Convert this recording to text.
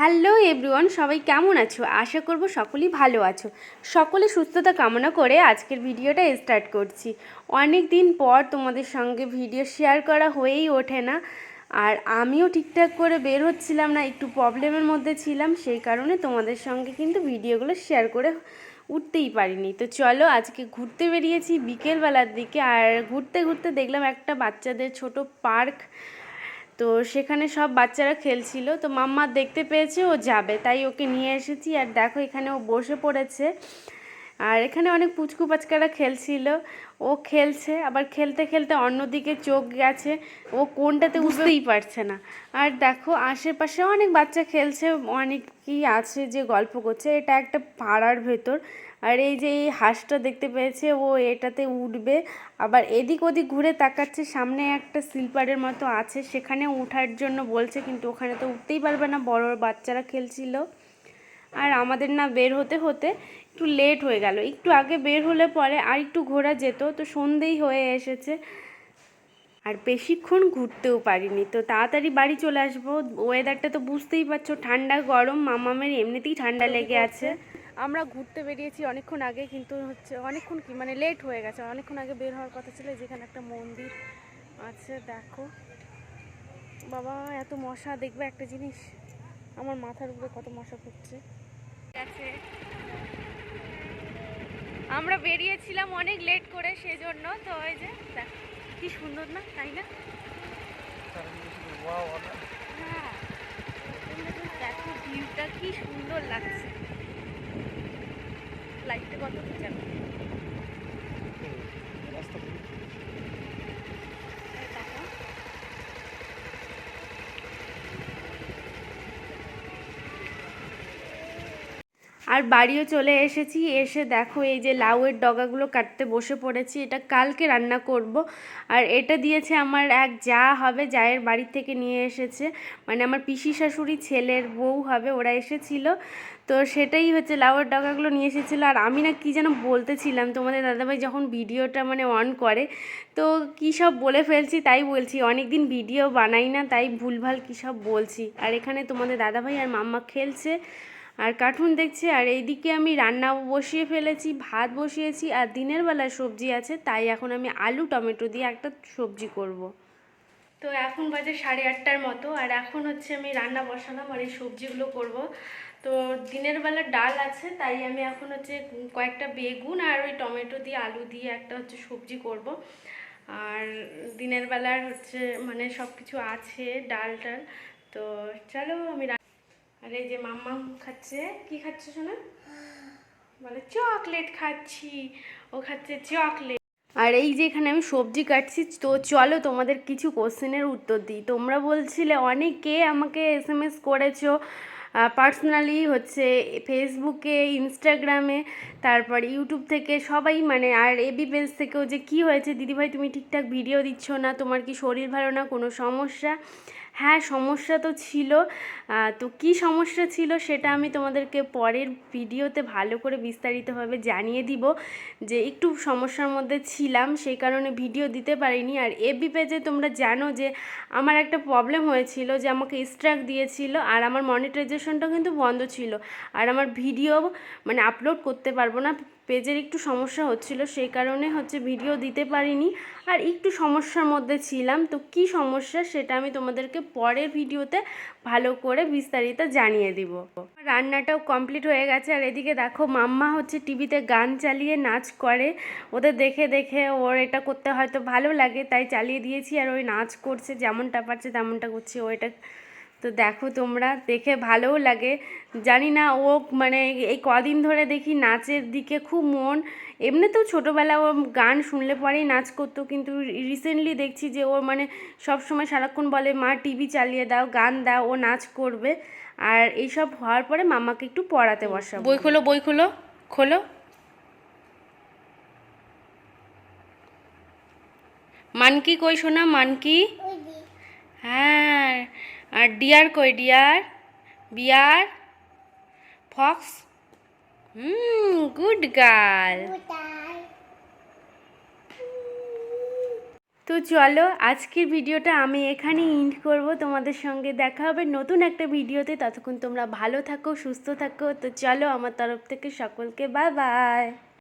Hello everyone, সবাই কেমন আছো? আশা করব সকলেই ভালো আছো। সকলে সুস্থতা কামনা করে আজকের ভিডিওটা স্টার্ট করছি। অনেক দিন পর তোমাদের সঙ্গে ভিডিও শেয়ার করা হয়েই ওঠে না। আর আমিও ঠিকঠাক করে বের হচ্ছিলাম না, একটু প্রবলেমের মধ্যে ছিলাম, সেই কারণে তোমাদের সঙ্গে কিন্তু ভিডিওগুলো শেয়ার করে উঠতেই পারিনি। তো চলো আজকে ঘুরতে বেরিয়েছি বিকেলবেলার দিকে, আর ঘুরতে ঘুরতে দেখলাম একটা বাচ্চাদের ছোট পার্ক তো সেখানে সব বাচ্চারা খেলছিল। তো মাম্মা দেখতে পেয়েছে, ও যাবে। তাই ওকে নিয়ে এসেছি। আর দেখো এখানে ও বসে পড়েছে। আর এখানে অনেক পুচকু পাচকারা খেলছিল। ও খেলছে আবার খেলতে খেলতে অন্যদিকে চোখ গেছে। ও কোনটাতে বুঝতেই পারছে না। আর দেখো আশেপাশে অনেক বাচ্চা খেলছে অনেকই আছে যে গল্প করছে। এটা একটা পাড়ার ভেতর। আর এই যে এই হাঁসটা দেখতে পেয়েছে ও এটাতে উঠবে। আবার এদিক ওদিক ঘুরে তাকাচ্ছে সামনে একটা স্লিপারের মতো আছে। সেখানে উঠার জন্য বলছে কিন্তু ওখানে তো উঠতেই পারবে না। বড় বাচ্চারা খেলছিল। আর আমাদের না বের হতে হতে একটু লেট হয়ে গেল। একটু আগে বের হলে পরে আর একটু ঘোরা যেত তো সন্ধেই হয়ে এসেছে। আর বেশিক্ষণ ঘুরতেও পারিনি। তো তাড়াতাড়ি বাড়ি চলে আসব। ওয়েদারটা তো বুঝতেই পারছ ঠান্ডা গরম মামামের এমনিতেই ঠান্ডা লেগে আছে। আমরা ঘুরতে বেরিয়েছি অনেকক্ষণ আগে কিন্তু হচ্ছে অনেকক্ষণ কি মানে লেট হয়ে গেছে। অনেকক্ষণ আগে বের হওয়ার কথা ছিল যেখানে একটা মন্দির আছে দেখো। বাবা এত মশা দেখবে একটা জিনিস? আমার মাথার উপরে কত মশা পড়ছে। আছে আমরা বেরিয়েছিলাম অনেক লেট করে সেজন্য তো ওই যে দেখ কি সুন্দর না তাই না? হ্যাঁ দেখো ভিউটা কি সুন্দর লাগছে। লাইটটা কত যাবে দেখো আর বাড়িও চলে এসেছি, এসে দেখো এই যে লাউয়ের ডগাগুলো কাটতে বসে পড়েছি, এটা কালকে রান্না করব। আর এটা দিয়েছে আমার এক যা হবে, জায়ের বাড়ি থেকে নিয়ে এসেছে। মানে আমার পিসি শাশুড়ি ছেলের বউ হবে, ওরা এসেছিল। তো সেটাই হচ্ছে লাউয়ের ডগাগুলো নিয়ে এসেছিল। আর আমি না কী যেন বলতেছিলাম তোমাদের দাদাভাই যখন ভিডিওটা মানে অন করে, তো কী সব বলে ফেলছি তাই বলছি অনেক দিন ভিডিও বানাই না, তাই ভুলভাল কী সব বলছি। আর এখানে তোমাদের দাদাভাই আর মাম্মা খেলছে। আর কার্টুন দেখছে, আর এইদিকে আমি রান্না বসিয়ে ফেলেছি, ভাত বসিয়েছি, আর দিনের বেলা সবজি আছে, তাই এখন আমি আলু, টমেটো দিয়ে একটা সবজি করব। তো এখন বাজে সাড়ে আটটার মতো, আর এখন হচ্ছে আমি রান্না বসালাম আর এই সবজিগুলো করব তো দিনের বেলা ডাল আছে, তাই আমি এখন হচ্ছে কয়েকটা বেগুন আর ওই টমেটো দিয়ে আলু দিয়ে একটা হচ্ছে সবজি করব আর দিনের বেলার হচ্ছে মানে সব কিছু আছে ডাল টাল তো চলো আমি আর এই যে মাম্মা খাচ্ছে, কি খাচ্ছে শোনা? বলে চকলেট খাচ্ছি। ও খাচ্ছে চকলেট আর এই যে এখানে আমি সবজি কাটছি, তো চলো তোমাদের কিছু কোশ্চেনের উত্তর দিই। তোমরা বলছিলে, অনেকে আমাকে এস এম এস করেছ পার্সোনালি হচ্ছে ফেসবুকে ইনস্টাগ্রামে তারপর ইউটিউব থেকে সবাই মানে আর এবি পেজ থেকেও যে কি হয়েছে, দিদিভাই তুমি ঠিকঠাক ভিডিও দিচ্ছ না, তোমার কি শরীর ভালো না, কোনো সমস্যা? হ্যাঁ সমস্যা তো ছিল। তো কি সমস্যা ছিল সেটা আমি তোমাদেরকে পরের ভিডিওতে ভালো করে বিস্তারিতভাবে জানিয়ে দিব। যে একটু সমস্যার মধ্যে ছিলাম সেই কারণে ভিডিও দিতে পারিনি। আর এবি পেজে তোমরা জানো যে আমার একটা প্রবলেম হয়েছিল, যে আমাকে স্ট্রাক দিয়েছিল আর আমার মনিটাইজেশনটা কিন্তু বন্ধ ছিল। আর আমার ভিডিও মানে আপলোড করতে পারব না। পেজের একটু সমস্যা হচ্ছিল, সেই কারণে হচ্ছে ভিডিও দিতে পারিনি। আর একটু সমস্যার মধ্যে ছিলাম, তো কি সমস্যা সেটা আমি তোমাদেরকে পরের ভিডিওতে ভালো করে বিস্তারিত জানিয়ে দিব। রান্নাটাও কমপ্লিট হয়ে গেছে, আর এদিকে দেখো মাম্মা হচ্ছে টিভিতে গান চালিয়ে নাচ করে। ওদের দেখে দেখে ওর এটা করতে হয়তো ভালো লাগে, তাই চালিয়ে দিয়েছি, আর ওই নাচ করছে, যেমনটা পারছে তেমনটা করছে, ও এটা তো দেখো তোমরা দেখে ভালোও লাগে। জানি না ও মানে এই কদিন ধরে দেখি নাচের দিকে খুব মন। এমনিতেও ছোটোবেলা ও গান শুনলে পরেই নাচ করতো, কিন্তু রিসেন্টলি দেখছি যে ও মানে সব সময় সারাক্ষণ বলে, মা টিভি চালিয়ে দাও, গান দাও, ও নাচ করবে। আর এইসব হওয়ার পরে মামাকে একটু পড়াতে বসা বই খোলো বই খোলো খোলো। মানকি কই শোনা মানকি? আর ডিয়ার কই, deer? Bear? Fox? Hmm, good girl. তো চলো, আজকের ভিডিওটা আমি এখানে ইন্ড করব। তোমাদের সঙ্গে দেখা হবে নতুন একটা ভিডিওতে। ততক্ষণ তোমরা ভালো থাকো, সুস্থ থাকো। তো চলো, আমার তরফ থেকে সকলকে বাই বাই